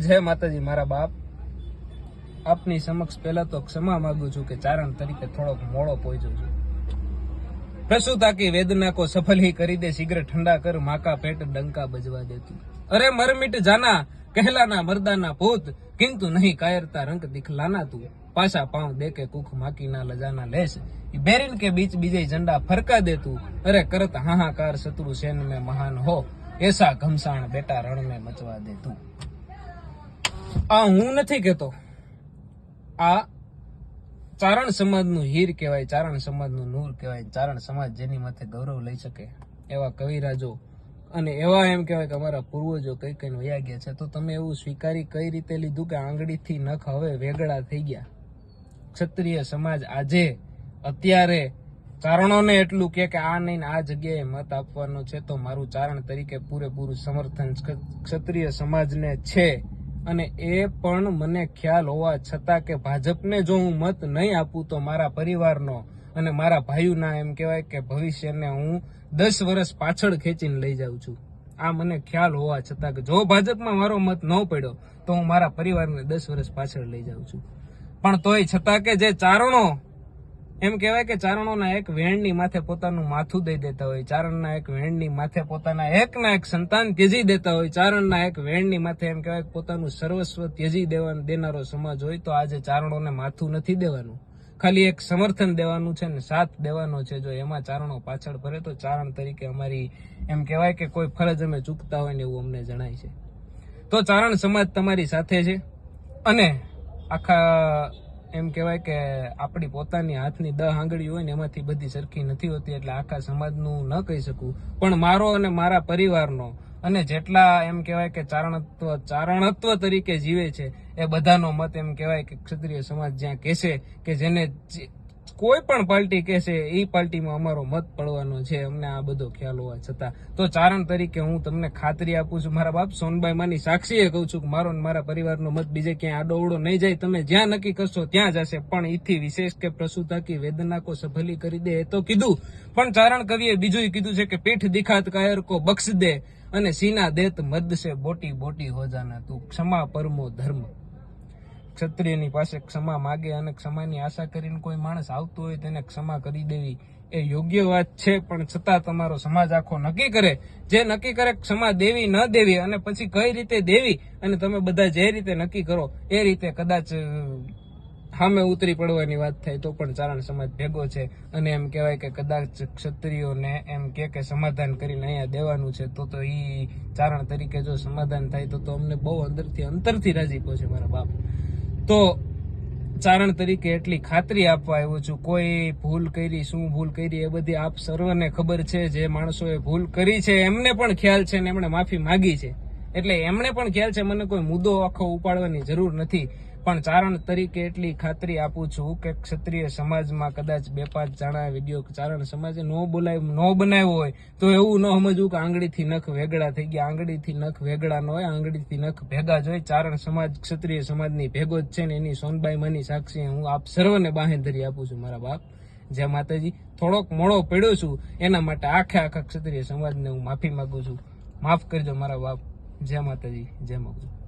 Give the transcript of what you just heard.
જય માતાજી, મારા બાપ. આપની સમક્ષ પહેલા તો ક્ષમા માંગુ છું કે ચારણ તરીકે થોડોક મોળો પહોંચ્યો છું. પ્રસુતાકી વેદના કો સફલી કરી દે, શીઘ્ર ઠંડા કર, માકા પેટ ડંકા બજવા દેતી. અરે મરમીટ જાના, કહેલાના મરદાના ભૂત કિંતુ નહીં કાયરતા રંગ દિખલાના તું. પાછા પાઉં દે કે કુખ માકીના લજાના લેશ. બેરીન કે બીચ બીજે ઝંડા ફરકા દેતું. અરે કરત હાહાકાર શત્રુ સેન મે મહાન હો. એસા ઘમસાણ બેટા રણ મે મચવા દેતું. આ હું નથી કેતો આ ચારણ સમાજનું હીર કહેવાય, ચારણ સમાજનું નૂર કહેવાય, ચારણ સમાજ જેની માથે ગૌરવ લઈ શકે એવા કવિરાજો અને એવા એમ કહેવાય કે અમારા પૂર્વજો કઈ કઈ વયા ગયા છે. તો તમે એવું સ્વીકારી કઈ રીતે લીધું કે આંગળીથી નખ હવે વેગળા થઈ ગયા? ક્ષત્રિય સમાજ આજે અત્યારે ચારણોને એટલું કે આ નહીં આ જગ્યાએ મત આપવાનો છે, તો મારું ચારણ તરીકે પૂરેપૂરું સમર્થન ક્ષત્રિય સમાજને છે. અને એ પણ મને ખ્યાલ હોવા છતાં કે ભાજપને જો હું મત નહીં આપું તો મારા પરિવારનો અને મારા ભાઈઓના એમ કહેવાય કે ભવિષ્યને હું દસ વર્ષ પાછળ ખેંચીને લઈ જાઉં છું. આ મને ખ્યાલ હોવા છતાં કે જો ભાજપમાં મારો મત ન પડ્યો તો હું મારા પરિવારને દસ વર્ષ પાછળ લઈ જાઉં છું. પણ તોય છતાં કે જે ચારણો એમ કહેવાય કે ચારણોના એક વેણની માથે પોતાનું માથું દઈ દેતા હોય. ચારણના એક વેણની માથે પોતાના એકના એક સંતાન ત્યજી દેતા હોય. ચારણના એક વેણની માથે એમ કહેવાય પોતાનું સર્વસ્વ ત્યજી દેવાનું દેનારો સમાજ હોય તો આજે ચારણોને માથું નથી દેવાનું. ખાલી એક સમર્થન દેવાનું છે ને સાથ દેવાનો છે જો એમાં ચારણો પાછળ ફરે તો ચારણ તરીકે અમારી એમ કહેવાય કે કોઈ ફરજ અમે ચૂકતા હોય ને એવું અમને જણાય છે. તો ચારણ સમાજ તમારી સાથે છે અને આખા એમ કહેવાય કે આપણી પોતાની હાથની દહ આંગળી હોય ને એમાંથી બધી સરખી નથી હોતી એટલે આખા સમાજનું ન કહી શકું. પણ મારો અને મારા પરિવારનો અને જેટલા એમ કહેવાય કે ચારણત્વ ચારણત્વ તરીકે જીવે છે, એ બધાનો મત એમ કહેવાય કે ક્ષત્રિય સમાજ જ્યાં કહેશે કે જેને કોઈ પણ પાર્ટી કહેશે એ પાર્ટીમાં અમારો મત પડવાનો છે, અમને આ બધો ખ્યાલ હોવા છતાં. તો ચારણ તરીકે હું તમને ખાતરી આપું છું, મારા બાપ સોનભાઈ માની સાક્ષીએ કહું છું કે મારો ને મારા પરિવારનો મત બીજે ક્યાંય આડોવડો નહીં જાય, તમે જ્યાં નક્કી કરશો ત્યાં જશે. પણ એથી વિશેષ કે પ્રસુતા કી વેદના કો સફલી કરી દે એ તો કીધું. પણ ચારણ કવિએ બીજું કીધું છે કે પીઠ દિખાત કાયર કો બક્ષ દે અને સીના દેત મદ સે બોટી બોટી હો જાના તું ક્ષમા પરમો ધર્મ. ક્ષત્રિયની પાસે ક્ષમા માગે અને ક્ષમાની આશા કરીને કોઈ માણસ આવતો હોય તેને ક્ષમા કરી દેવી એ યોગ્ય વાત છે, પણ છતાં તમારો સમાજ આખો નક્કી કરે. જે નક્કી કરે ક્ષમા દેવી ન દેવી અને પછી કઈ રીતે દેવી અને તમે બધા જે રીતે નક્કી કરો, એ રીતે કદાચ સામે ઉતરી પડવાની વાત થાય તો પણ ચારણ સમાજ ભેગો છે અને એમ કહેવાય કે કદાચ ક્ષત્રિયોને એમ કે કે સમાધાન કરીને અહીંયા દેવાનું છે, તો તો એ ચારણ તરીકે જો સમાધાન થાય તો તો અમને બહુ અંદરથી અંતરથી રાજીપો છે મારા બાપ. તો ચારણ તરીકે એટલી ખાતરી આપવા આવ્યો છું. કોઈ ભૂલ કરી, શું ભૂલ કરી, એ બધી આપ સર્વને ખબર છે. જે માણસોએ ભૂલ કરી છે, એમને પણ ખ્યાલ છે ને એમણે માફી માગી છે. એટલે એમણે પણ ખ્યાલ છે, મને કોઈ મુદ્દો આખો ઉપાડવાની જરૂર નથી. પણ ચારણ તરીકે એટલી ખાતરી આપું છું કે ક્ષત્રિય સમાજમાં કદાચ બે પાંચ જણા વીડિયો ચારણ સમાજે નો બોલાય, નો બનાવ્યો હોય, તો એવું ન સમજવું કે આંગળીથી નખ વેગળા થઈ ગયા. આંગળીથી નખ વેગળા ન હોય, આંગળીથી નખ ભેગા જ હોય. ચારણ સમાજ ક્ષત્રિય સમાજની ભેગો જ છે ને એની સોનબાઈ માની સાક્ષી હું આપ સર્વને બાહેંધરી આપું છું, મારા બાપ. જય માતાજી. થોડોક મોડો પડ્યો છું, એના માટે આખે આખા ક્ષત્રિય સમાજને હું માફી માગું છું. માફ કરજો મારા બાપ. જય માતાજી. જય માતાજી